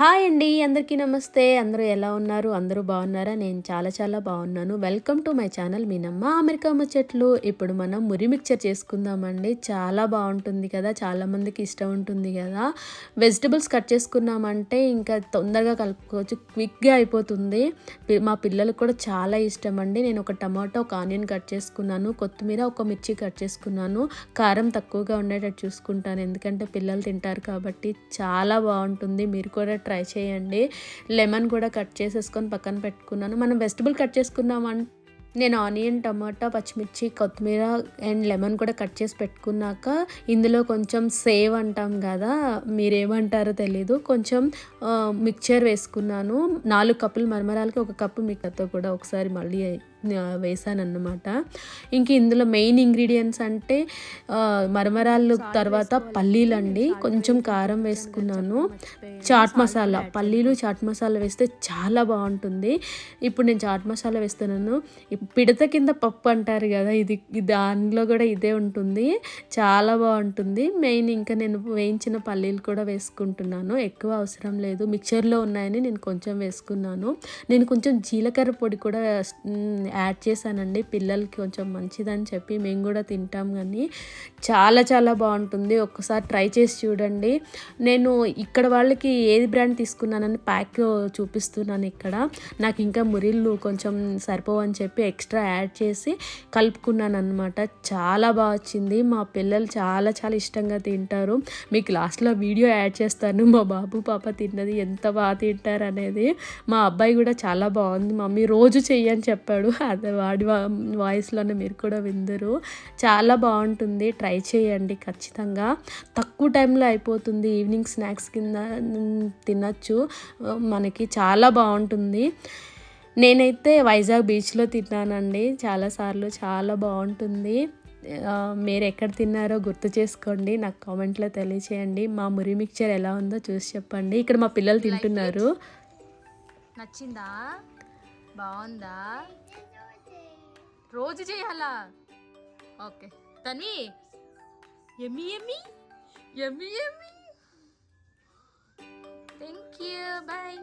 Hi అండి అందరికీ నమస్తే. అందరూ ఎలా ఉన్నారు? అందరూ బాగున్నారా? నేను చాలా చాలా బాగున్నాను. Welcome to my channel Meenamma America ముచ్చట్లు ఇప్పుడు మనం మురి మిక్చర్ చేసుకుందామండి. చాలా బాగుంటుంది కదా? చాలామందికి ఇష్టం ఉంటుంది కదా? వెజిటబుల్స్ కట్ చేసుకున్నామంటే ఇంకా తొందరగా కలుపుకోవచ్చు. క్విక్గా అయిపోతుంది. మా పిల్లలకు కూడా చాలా ఇష్టం అండి. నేను ఒక టమాటో ఒక ఆనియన్ కట్ చేసుకున్నాను. కొత్తిమీర ఒక మిర్చి కట్ చేసుకున్నాను. కారం తక్కువగా ఉండేటట్టు చూసుకుంటాను. ఎందుకంటే పిల్లలు తింటారు కాబట్టి చాలా బాగుంటుంది. మీరు కూడా ట్రై చేయండి. లెమన్ కూడా కట్ చేసేసుకొని పక్కన పెట్టుకున్నాను. మనం వెజిటబుల్ కట్ చేసుకున్నామంటే నేను ఆనియన్ టమాటా పచ్చిమిర్చి కొత్తిమీర అండ్ లెమన్ కూడా కట్ చేసి పెట్టుకున్నాక ఇందులో కొంచెం సేవ్ అంటాం కదా మీరేమంటారో తెలీదు. కొంచెం మిక్చర్ వేసుకున్నాను. నాలుగు కప్పులు మరమరాలకి ఒక కప్పు మిక్చర్తో కూడా ఒకసారి మళ్ళీ వేసాను అన్నమాట ఇంక ఇందులో మెయిన్ ఇంగ్రీడియంట్స్ అంటే మరమరాలు తర్వాత పల్లీలు అండి కొంచెం కారం వేసుకున్నాను. చాట్ మసాలా పల్లీలు చాట్ మసాలా వేస్తే చాలా బాగుంటుంది. ఇప్పుడు నేను చాట్ మసాలా వేస్తున్నాను. పిడత కింద పప్పు అంటారు కదా ఇది దానిలో కూడా ఇదే ఉంటుంది. చాలా బాగుంటుంది. మెయిన్ ఇంకా నేను వేయించిన పల్లీలు కూడా వేసుకుంటున్నాను. ఎక్కువ అవసరం లేదు. మిక్చర్లో ఉన్నాయని నేను కొంచెం వేసుకున్నాను. నేను కొంచెం జీలకర్ర పొడి కూడా యాడ్ చేశానండి. పిల్లలకి కొంచెం మంచిదని చెప్పి మేము కూడా తింటాం కానీ చాలా చాలా బాగుంటుంది. ఒక్కసారి ట్రై చేసి చూడండి. నేను ఇక్కడ వాళ్ళకి ఏది బ్రాండ్ తీసుకున్నానని ప్యాక్ చూపిస్తున్నాను ఇక్కడ. నాకు ఇంకా మురిళ్ళు కొంచెం సరిపోవని చెప్పి ఎక్స్ట్రా యాడ్ చేసి కలుపుకున్నాను అనమాట చాలా బాగా వచ్చింది. మా పిల్లలు చాలా చాలా ఇష్టంగా తింటారు. మీకు లాస్ట్లో వీడియో యాడ్ చేస్తాను. మా బాబు పాప తిన్నది ఎంత బాగా తింటారు అనేది. మా అబ్బాయి కూడా చాలా బాగుంది. మమ్మీ రోజు చెయ్యని చెప్పాడు. అదే వాడి వాయిస్లోనే మీరు కూడా విందరు. చాలా బాగుంటుంది. ట్రై చేయండి ఖచ్చితంగా. తక్కువ టైంలో అయిపోతుంది. ఈవినింగ్ స్నాక్స్ కింద తినచ్చు. మనకి చాలా బాగుంటుంది. నేనైతే వైజాగ్ బీచ్లో తిన్నానండి. చాలాసార్లు చాలా బాగుంటుంది. మీరు ఎక్కడ తిన్నారో గుర్తు చేసుకోండి. నాకు కామెంట్లో తెలియచేయండి. మా మురి మిక్చర్ ఎలా ఉందో చూసి చెప్పండి. ఇక్కడ మా పిల్లలు తింటున్నారు. నచ్చిందా? బాగుందా? రోజు చేయాలా? ఓకే. తని ఎమ్మి ఎమ్మి ఎమ్మి ఎమ్మి. Thank you bye